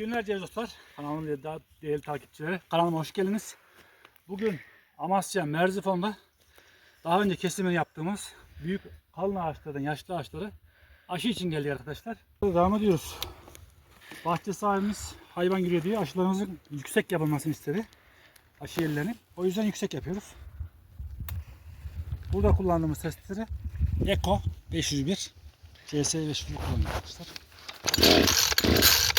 günler Cevdet dostlar. Kanalımın değerli, daha değerli takipçileri. Kanalıma hoş geldiniz. Bugün Amasya Merzifon'da daha önce kesimini yaptığımız büyük kalın ağaçlardan yaşlı ağaçları aşı için geldik arkadaşlar. Devam ediyoruz. Bahçe sahibimiz hayvan giriyor diye aşılarımızın yüksek yapılmasını istedi. Aşı yerlerini. O yüzden yüksek yapıyoruz. Burada kullandığımız testleri Eko 501 CS 501 kullanıyoruz arkadaşlar.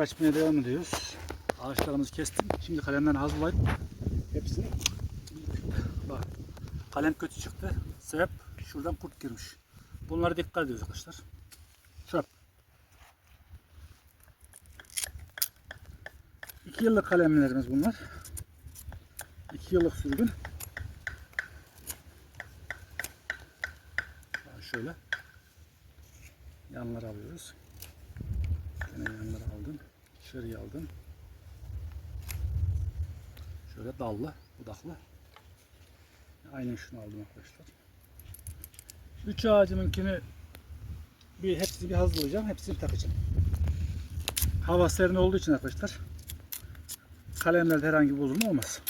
açmaya devam ediyoruz. Ağaçlarımızı kestim. Şimdi kalemlerini hazırlayıp hepsini bak kalem kötü çıktı. Sebep şuradan kurt girmiş. Bunlara dikkat ediyoruz arkadaşlar. Çöp. 2 yıllık kalemlerimiz bunlar. 2 yıllık sürgün. Şöyle yanları alıyoruz. Dışarıya aldım. Şöyle dallı, budaklı. Aynen şunu aldım arkadaşlar. Üç ağacımınkini bir hepsini bir hazırlayacağım. Hepsini takacağım. Hava serin olduğu için arkadaşlar kalemlerde herhangi bir bozulma olmaz.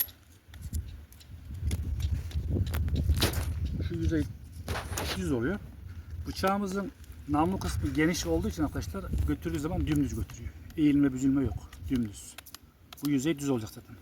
Şu yüzey düz oluyor. Bıçağımızın namlu kısmı geniş olduğu için arkadaşlar götürdüğü zaman dümdüz götürüyor. Eğilme büzülme yok. Dümdüz. Bu yüzey düz olacak zaten.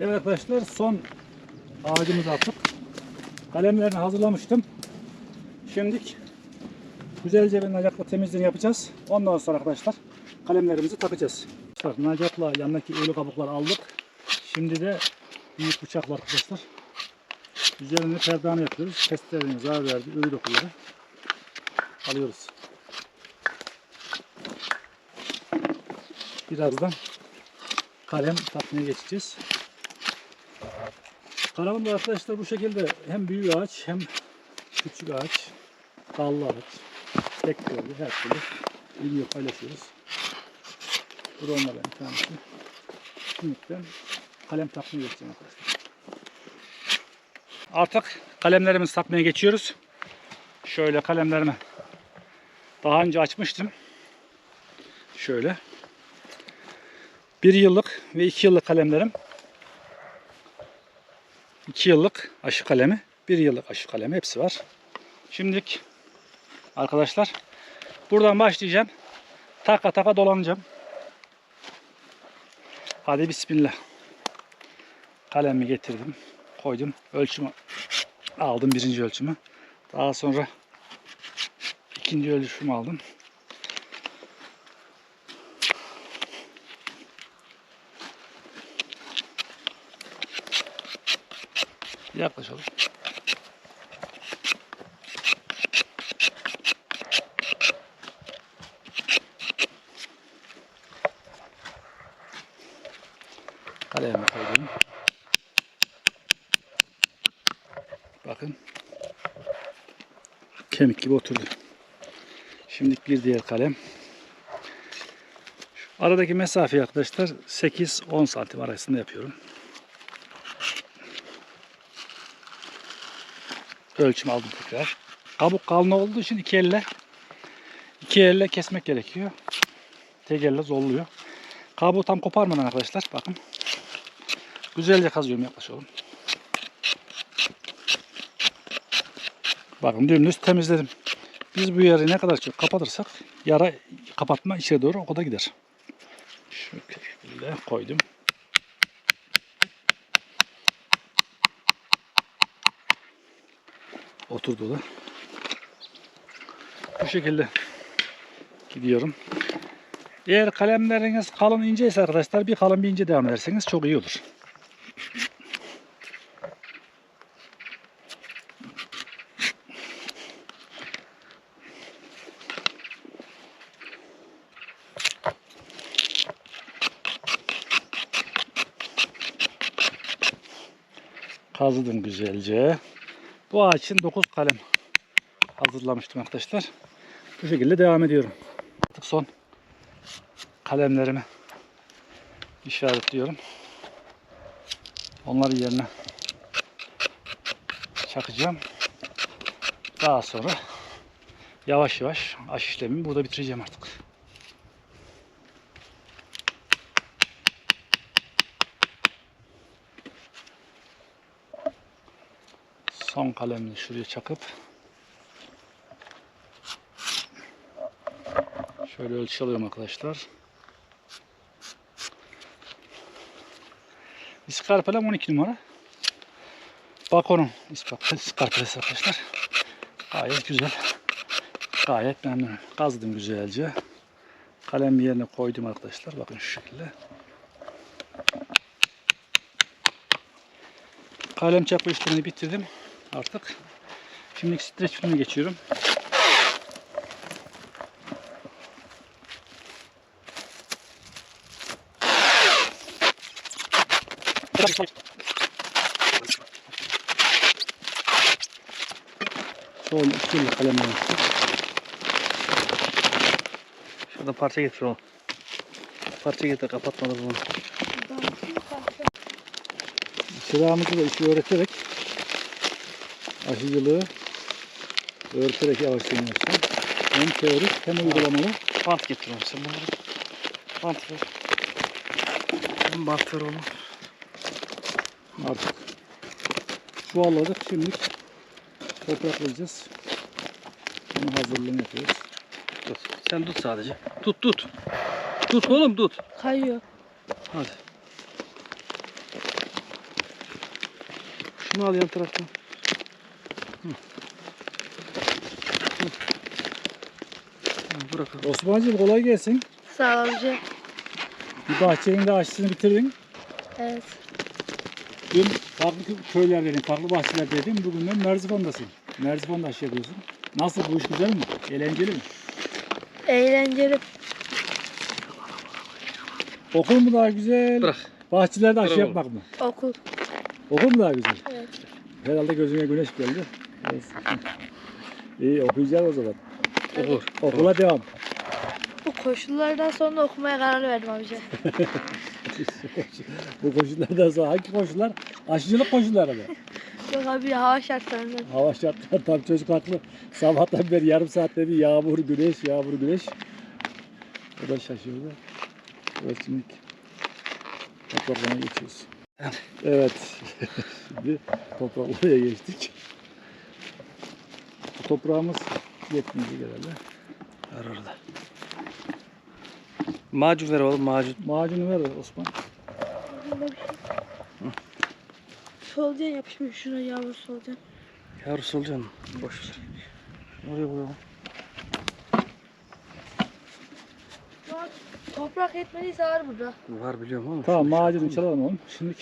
Evet arkadaşlar son ağacımızı attık. Kalemlerini hazırlamıştım. Şimdi güzelce bir nacakla temizliğini yapacağız. Ondan sonra arkadaşlar kalemlerimizi takacağız. Arkadaşlar, Nacakla yanındaki ölü kabukları aldık. Şimdi de büyük bıçakla arkadaşlar. Üzerine perdane yapıyoruz. Testlerini zarar verdi. Ölü dokuları alıyoruz. Birazdan kalem takmaya geçeceğiz. Kanalımda arkadaşlar bu şekilde hem büyük ağaç hem küçük ağaç, dallı ağaç, tek gövde her türlü video paylaşıyoruz. Bu da onlardan bir tanesi. Şimdiden kalem takmaya geçeceğim arkadaşlar. Artık kalemlerimizi takmaya geçiyoruz. Şöyle kalemlerimi daha önce açmıştım. Şöyle. Bir yıllık ve iki yıllık kalemlerim 2 yıllık aşı kalemi, 1 yıllık aşı kalemi hepsi var. Şimdilik arkadaşlar buradan başlayacağım. Taka taka dolanacağım. Hadi bismillah. Kalemi getirdim. Koydum. Ölçümü aldım. Birinci ölçümü. Daha sonra ikinci ölçümü aldım. Yaklaşalım. Kaleme koydum. Bakın. Kemik gibi oturdu. Şimdi bir diğer kalem. Aradaki mesafe arkadaşlar 8-10 santim arasında yapıyorum. Ölçüm aldım tekrar. Kabuk kalın olduğu için iki elle iki elle kesmek gerekiyor. Tek elle zorluyor. Kabuğu tam koparmadan arkadaşlar bakın. Güzelce kazıyorum yaklaşıyorum. Bakın dümdüz temizledim. Biz bu yeri ne kadar çok kapatırsak yara kapatma içeri doğru o kadar gider. Şu şekilde koydum. Oturdu da. Bu şekilde gidiyorum. Eğer kalemleriniz kalın ince arkadaşlar bir kalın bir ince devam ederseniz çok iyi olur. Kazıdım güzelce. Bu ağaç için 9 kalem hazırlamıştım arkadaşlar. Bu şekilde devam ediyorum. Artık son kalemlerimi işaretliyorum. Onları yerine çakacağım. Daha sonra yavaş yavaş aş işlemimi burada bitireceğim artık. Son kalemini şuraya çakıp şöyle ölçü alıyorum arkadaşlar. İskarpelem 12 numara. Bakonun iskarpelesi arkadaşlar. Gayet güzel. Gayet memnunum. Kazdım güzelce. Kalem yerine koydum arkadaşlar. Bakın şu şekilde. Kalem çakma işlemini bitirdim artık. Şimdi streç filmi geçiyorum. Son ikili kalemle yaptık. Şurada parça getir oğlum. Parça getir kapatmadı bunu. Çırağımızı da işi öğreterek aşıcılığı öğreterek yavaş yavaş hem teorik hem uygulamalı Bant getir oğlum sen bunları. Bant ver. Sen bant ver oğlum. artık çuvalladık. Şimdi topraklayacağız. Bunun hazırlığını yapıyoruz. Tut. Sen tut sadece. Tut tut. Tut oğlum tut. Kayıyor. Hadi. Şunu al yan taraftan. Hı. Hı, Bırak. oğlum. Osman'cığım kolay gelsin. Sağ ol amca. Bir bahçenin de aşısını bitirdin. Evet. Dün farklı köylerdeydin, farklı bahçelerdeydin. Bugün de Merzifon'dasın. Merzifon'da aşı yapıyorsun. Nasıl bu iş güzel mi? Eğlenceli mi? Eğlenceli. Okul mu daha güzel? Bırak. Bahçelerde aşı Bırak yapmak mı? Okul. Okul mu daha güzel? Evet. Herhalde gözüne güneş geldi. Evet. İyi okuyacağız o zaman. Okur. Okula devam. Bu koşullardan sonra okumaya karar verdim amca. Bu koşullardan sonra hangi koşullar? Aşıcılık koşulları mı? Yok abi hava şartlarından. Hava şartları tam çocuk haklı. Sabahtan beri yarım saatte bir yağmur, güneş, yağmur, güneş. O da şaşırdı. Evet şimdi topraklamaya geçiyoruz. Evet. şimdi topraklamaya geçtik. Toprağımız yetmeyecek herhalde. Ver orada. Macun ver oğlum macun. Macunu ver Osman. Solucan yapışmış şuna yavru solucan. Yavrusu olacaksın. Boş ver. Oraya koyalım. Toprak yetmediyse var burada. Var biliyorum oğlum. Tamam Şunu macunu çalalım oğlum. Şimdi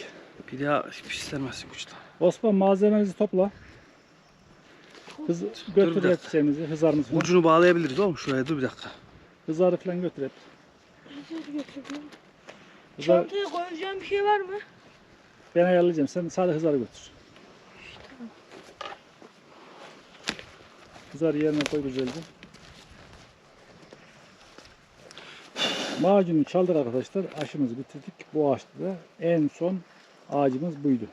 Bir daha pislenmesin kuşlar. Osman malzemenizi topla. Hız, götür dakika. hepsimizi, hızarımızı falan. Ucunu bağlayabiliriz oğlum şuraya dur bir dakika. Hızarı falan götür hep. Hızar, Çantaya koyacağım bir şey var mı? ben ayarlayacağım. Sen sadece hızarı götür. Hızarı yerine koy güzelce. Macunu çaldık arkadaşlar. Aşımızı bitirdik. Bu ağaçta da en son ağacımız buydu.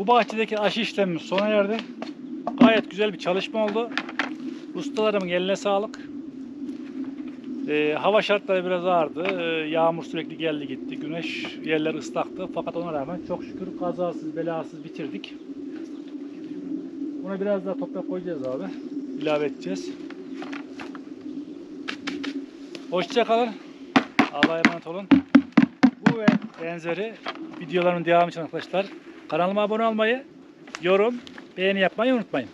Bu bahçedeki aşı işlemimiz sona erdi. Gayet güzel bir çalışma oldu. Ustalarımın eline sağlık. Ee, hava şartları biraz ağırdı. Ee, yağmur sürekli geldi gitti. Güneş yerler ıslaktı. Fakat ona rağmen çok şükür kazasız belasız bitirdik. Buna biraz daha toprak koyacağız abi. İlave edeceğiz. Hoşça kalın. Allah'a emanet olun. Bu ve benzeri videoların devamı için arkadaşlar kanalıma abone olmayı, yorum, beğeni yapmayı unutmayın.